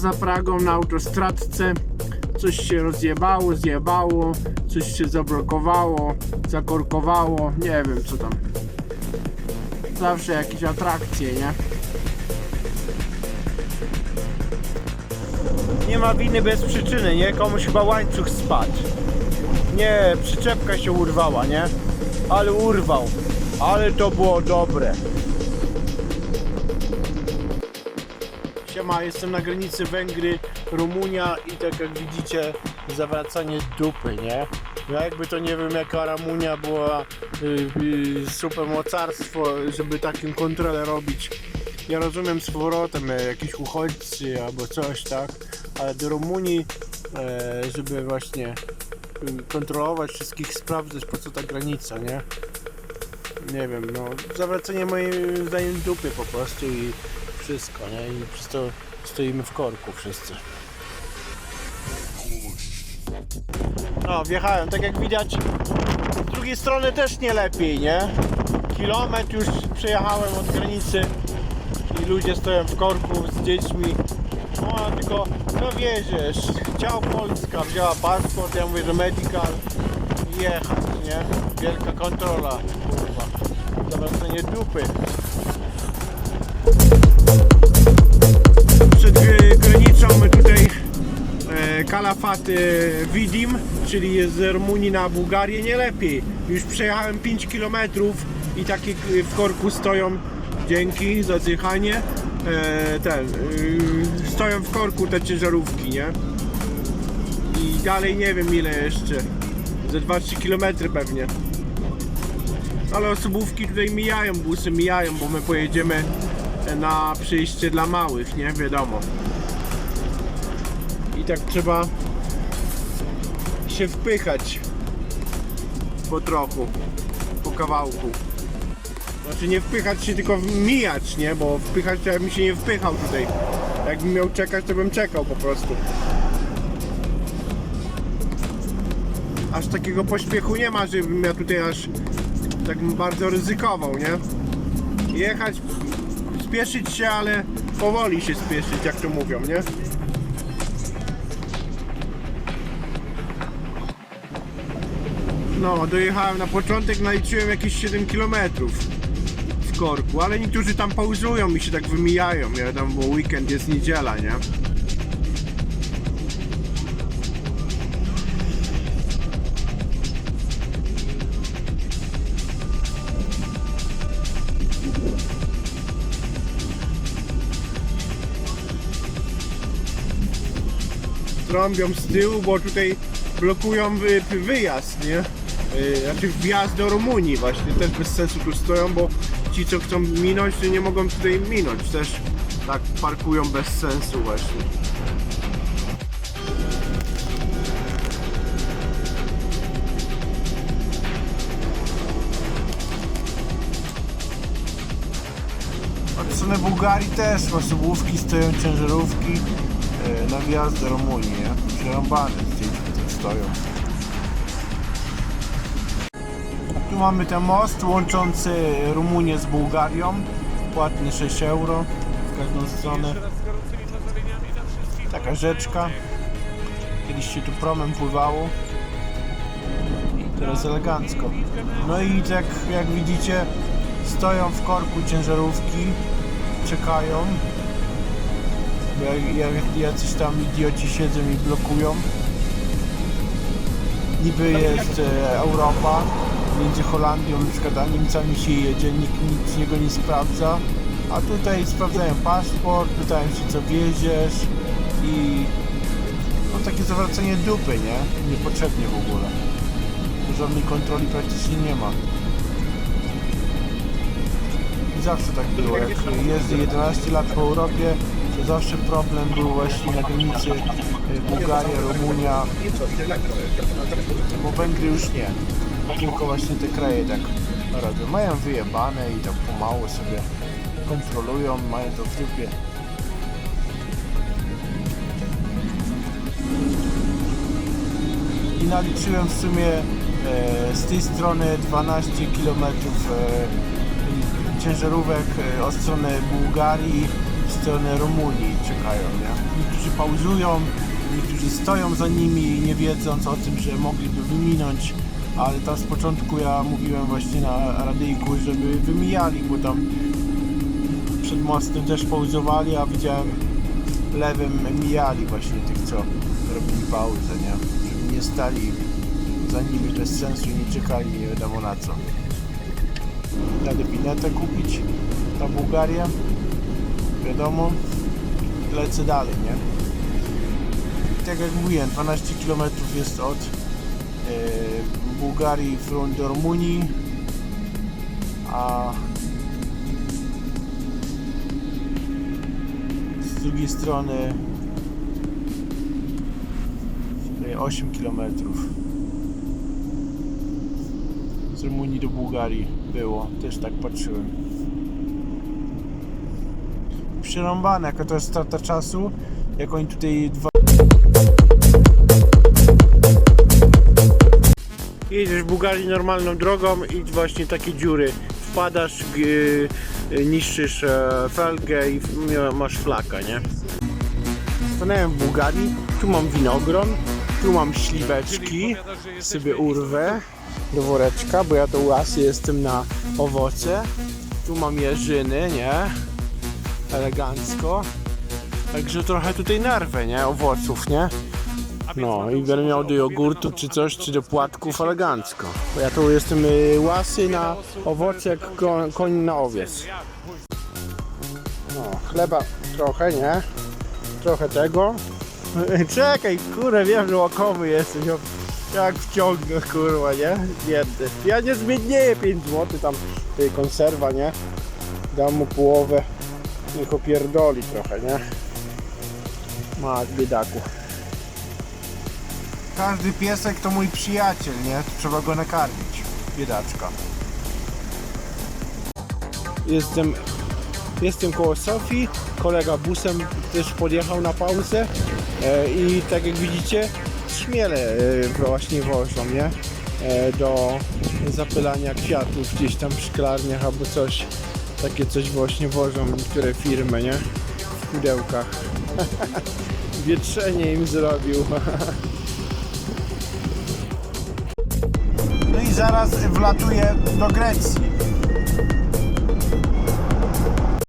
za Pragą na autostradce. Coś się rozjebało, zjebało, coś się zablokowało, zakorkowało, nie wiem co tam. Zawsze jakieś atrakcje, nie? Nie ma winy bez przyczyny, nie? Komuś chyba łańcuch spadł. Nie, przyczepka się urwała, nie? Ale urwał. Ale to było dobre. Siema, jestem na granicy Węgry, Rumunia i tak jak widzicie zawracanie dupy, nie? No jakby to nie wiem jaka Ramunia była y, y, super mocarstwo, żeby takim kontrolę robić. Ja rozumiem z powrotem e, jakiś uchodźcy albo coś, tak? Ale do Rumunii, e, żeby właśnie y, kontrolować wszystkich, sprawdzać po co ta granica, nie? Nie wiem, no zawracanie moim zdaniem dupy po prostu i wszystko, nie? I przez to stoimy w korku wszyscy. No, wjechałem, tak jak widać z drugiej strony też nie lepiej, nie? Kilometr już przejechałem od granicy i ludzie stoją w korku z dziećmi. No tylko, no wieziesz, chciał Polska, wzięła paszport, ja mówię, że medical jechać, nie? Wielka kontrola, kurwa. Zawracanie dupy. Przed y, granicą tutaj e, Kalafat e, Widim, czyli z Rumunii na Bułgarię, nie lepiej. Już przejechałem 5 km i takie w korku stoją, dzięki za zjechanie, e, ten, stoją w korku te ciężarówki, nie? I dalej nie wiem ile jeszcze, ze 2-3 km pewnie. Ale osobówki tutaj mijają, busy mijają, bo my pojedziemy na przyjście dla małych, nie? Wiadomo. I tak trzeba się wpychać po trochu, po kawałku. Znaczy nie wpychać się, tylko mijać, nie? Bo wpychać to ja bym się nie wpychał tutaj. Jakbym miał czekać, to bym czekał po prostu. Aż takiego pośpiechu nie ma, żebym ja tutaj aż tak bardzo ryzykował, nie? Jechać, spieszyć się, ale powoli się spieszyć, jak to mówią, nie? No, dojechałem na początek, naliczyłem jakieś 7 km w korku, ale niektórzy tam pauzują i się tak wymijają, nie? Tam bo weekend jest niedziela, nie? Trąbią z tyłu, bo tutaj blokują wy, wyjazd, nie? Yy, Znaczy wjazd do Rumunii właśnie, też bez sensu tu stoją, bo ci co chcą minąć, to nie mogą tutaj minąć, też tak parkują bez sensu właśnie. Od strony Bułgarii też osobówki stoją, ciężarówki na wjazd do Rumunii, nie? Przerąbane zdjęcia tutaj stoją. Tu mamy ten most łączący Rumunię z Bułgarią. Płatny 6 euro w każdą stronę. Taka rzeczka. Kiedyś się tu promem pływało. Teraz elegancko. No i tak jak widzicie stoją w korku ciężarówki. Czekają. Jacyś tam idioci siedzą i blokują. Niby jest e, Europa, między Holandią na przykład a Niemcami się jedzie, nikt nic z niego nie sprawdza. A tutaj sprawdzają paszport, pytają się co wieziesz i no takie zawracanie dupy, nie? Niepotrzebnie w ogóle. Żadnej kontroli praktycznie nie ma. I zawsze tak było. Jak jeżdżę 11 lat po Europie, zawsze problem był właśnie na granicy y, Bułgaria, Rumunia, bo Węgry już nie. Tylko właśnie te kraje tak robią. Mają wyjebane i tak pomału sobie kontrolują, mają to w dupie. I naliczyłem w sumie e, z tej strony 12 km e, ciężarówek e, od strony Bułgarii, stronę Rumunii czekają, nie? Niektórzy pauzują, niektórzy stoją za nimi, nie wiedząc o tym, że mogliby wyminąć, ale tam z początku ja mówiłem właśnie na radyjku, żeby wymijali, bo tam przed mostem też pauzowali, a widziałem lewym mijali właśnie tych, co robili pauzę, nie? Żeby nie stali za nimi bez sensu nie czekali nie wiadomo na co. Jadę binetę kupić na Bułgarię. Wiadomo, lecę dalej, nie? Tak jak mówiłem, 12 km jest od e, Bułgarii front do Rumunii, a z drugiej strony e, 8 km z Rumunii do Bułgarii było, też tak patrzyłem. Przerąbane, jaka to jest strata czasu, jak oni tutaj dwa... Jedziesz w Bułgarii normalną drogą i właśnie takie dziury. Wpadasz, g- y, niszczysz e, felgę i masz flaka, nie? Stanąłem w Bułgarii, tu mam winogron, tu mam śliweczki, sobie urwę do woreczka, bo ja to łasy jestem na owoce. Tu mam jeżyny, nie? Elegancko. Także trochę tutaj nerwę, nie? Owoców, nie? No i będę miał do jogurtu czy coś, czy do płatków elegancko. Bo ja tu jestem y, łasy na owoce jak ko- koń na owiec. No, chleba trochę, nie? Trochę tego. Czekaj, kurę, wiem, że łakowy jesteś. o, Jak wciągnę, kurwa, nie? Biedny. Ja nie zmiednieję 5 zł, tam y, konserwa, nie? Dam mu połowę. Niech opierdoli trochę, nie? Masz biedaku. Każdy piesek to mój przyjaciel, nie? Trzeba go nakarmić. Biedaczka. Jestem, jestem koło Sofii. Kolega busem też podjechał na pauzę. E, I tak jak widzicie, śmiele e, właśnie wożą, nie? E, do zapylania kwiatów gdzieś tam w szklarniach albo coś. Takie coś właśnie wożą niektóre firmy, nie? W pudełkach. Wietrzenie im zrobił. No i zaraz wlatuję do Grecji.